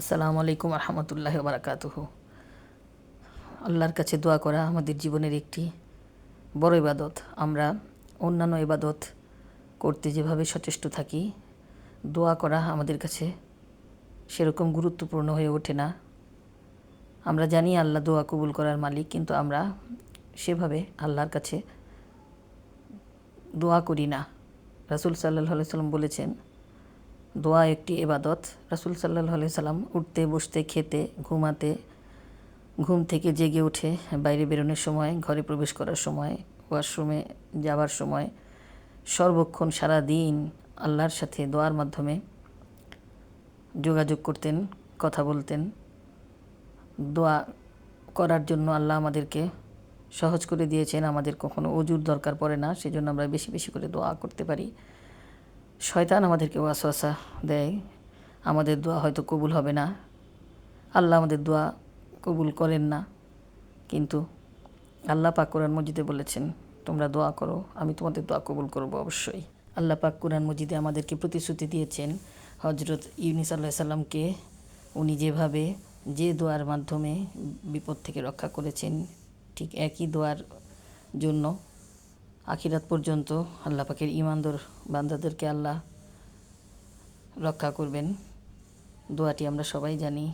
আসসালামু আলাইকুম রহমতুল্লাহ বারাকাতুহ। আল্লাহর কাছে দোয়া করা আমাদের জীবনের একটি বড় ইবাদত। আমরা অন্যান্য ইবাদত করতে যেভাবে সচেষ্ট থাকি, দোয়া করা আমাদের কাছে সেরকম গুরুত্বপূর্ণ হয়ে ওঠে না। আমরা জানি আল্লাহ দোয়া কবুল করার মালিক, কিন্তু আমরা সেভাবে আল্লাহর কাছে দোয়া করি না। রাসুল সাল্লাহ সাল্লাম বলেছেন দোয়া একটি এবাদত। রাসুল সাল্লাহ আলি সাল্লাম উঠতে, বসতে, খেতে, ঘুমাতে, ঘুম থেকে জেগে উঠে বাইরে বেরোনোর সময়, ঘরে প্রবেশ করার সময়, ওয়াশরুমে যাওয়ার সময় সর্বক্ষণ সারা দিন আল্লাহর সাথে দোয়ার মাধ্যমে যোগাযোগ করতেন, কথা বলতেন। দোয়া করার জন্য আল্লাহ আমাদেরকে সহজ করে দিয়েছেন। আমাদের কখনো অজুর দরকার পড়ে না, সেজন্য আমরা বেশি বেশি করে দোয়া করতে পারি। শয়তান আমাদেরকে ওয়াসওয়াসা দেয়। আমাদের দোয়া হয়তো কবুল হবে না। আল্লাহ আমাদের দোয়া কবুল করেন না। কিন্তু আল্লাহ পাক কোরআন মজিদে বলেছেন, তোমরা দোয়া করো, আমি তোমাদের দোয়া কবুল করব অবশ্যই। আল্লাহ পাক কোরআন মজিদে আমাদেরকে প্রতিশ্রুতি দিয়েছেন হজরত ইউনিস আল্লাহ সাল্লামকে উনি যেভাবে যে দোয়ার মাধ্যমে বিপদ থেকে রক্ষা করেছেন, ঠিক একই দোয়ার জন্য আখিরাত পর্যন্ত আল্লাহ পাকের ইমানদর বান্দাদেরকে আল্লাহ রক্ষা করবেন। দোয়াটি আমরা সবাই জানি।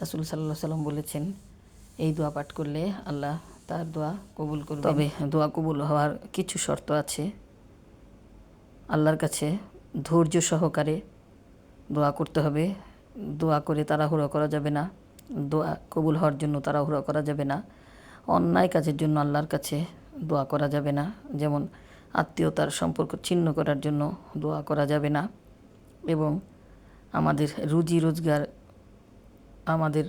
রাসূল আলাইহি সাল্লাম বলেছেন, এই দোয়া পাঠ করলে আল্লাহ তার দোয়া কবুল করবে তবে দোয়া কবুল হওয়ার কিছু শর্ত আছে। আল্লাহর কাছে ধৈর্য সহকারে দোয়া করতে হবে। দোয়া করে তাড়াহুড়ো করা যাবে না। দোয়া কবুল হওয়ার জন্য তাড়াহুড়ো করা যাবে না। অন্যায় কাজের জন্য আল্লাহর কাছে দোয়া করা যাবে না। যেমন আত্মীয়তার সম্পর্ক ছিন্ন করার জন্য দোয়া করা যাবে না এবং আমাদের রুজি রোজগার, আমাদের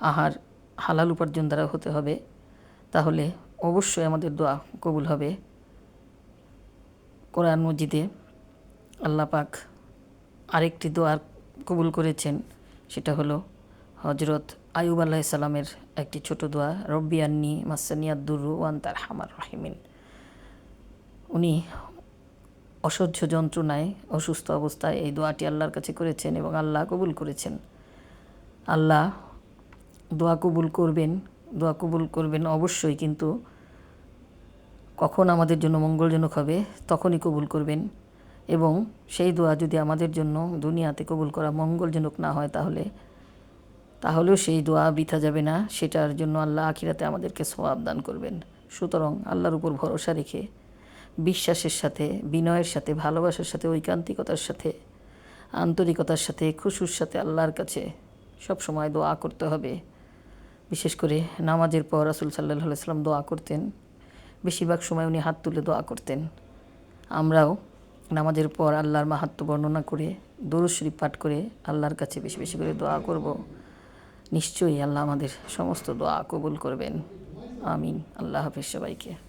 আহার হালাল উপার্জন দ্বারা হতে হবে, তাহলে অবশ্যই আমাদের দোয়া কবুল হবে। কোরআন মজিদে আল্লাহ পাক আরেকটি দোয়া কবুল করেছেন, সেটা হলো হজরত আয়ুব আল্লাহ সালামের একটি ছোট দোয়া, রব্বি আন্নি মাসানিয়াদ্দুরু ওয়ান তার হামার রাহিমিন। উনি অসহ্য যন্ত্রণায় অসুস্থ অবস্থায় এই দোয়াটি আল্লাহর কাছে করেছেন এবং আল্লাহ কবুল করেছেন। আল্লাহ দোয়া কবুল করবেন, দোয়া কবুল করবেন অবশ্যই, কিন্তু কখন আমাদের জন্য মঙ্গলজনক হবে তখনই কবুল করবেন এবং সেই দোয়া যদি আমাদের জন্য দুনিয়াতে কবুল করা মঙ্গলজনক না হয় তাহলে তাহলেও সেই দোয়া বৃথা যাবে না। সেটার জন্য আল্লাহ আখিরাতে আমাদেরকে সবাব দান করবেন। সুতরাং আল্লাহর উপর ভরসা রেখে, বিশ্বাসের সাথে, বিনয়ের সাথে, ভালোবাসার সাথে, ঐকান্তিকতার সাথে, আন্তরিকতার সাথে, খুশুর সাথে আল্লাহর কাছে সব সময় দোয়া করতে হবে। বিশেষ করে নামাজের পর রাসুল সাল্লাহ সাল্লাম দোয়া করতেন। বেশিরভাগ সময় উনি হাত তুলে দোয়া করতেন। আমরাও নামাজের পর আল্লাহর মাহাত্ম বর্ণনা করে, দরুদ শরীফ পাঠ করে আল্লাহর কাছে বেশি বেশি করে দোয়া করব। নিশ্চয়ই আল্লাহ আমাদের সমস্ত দোয়া কবুল করবেন। আমিন। আল্লাহ হাফিজ সবাইকে।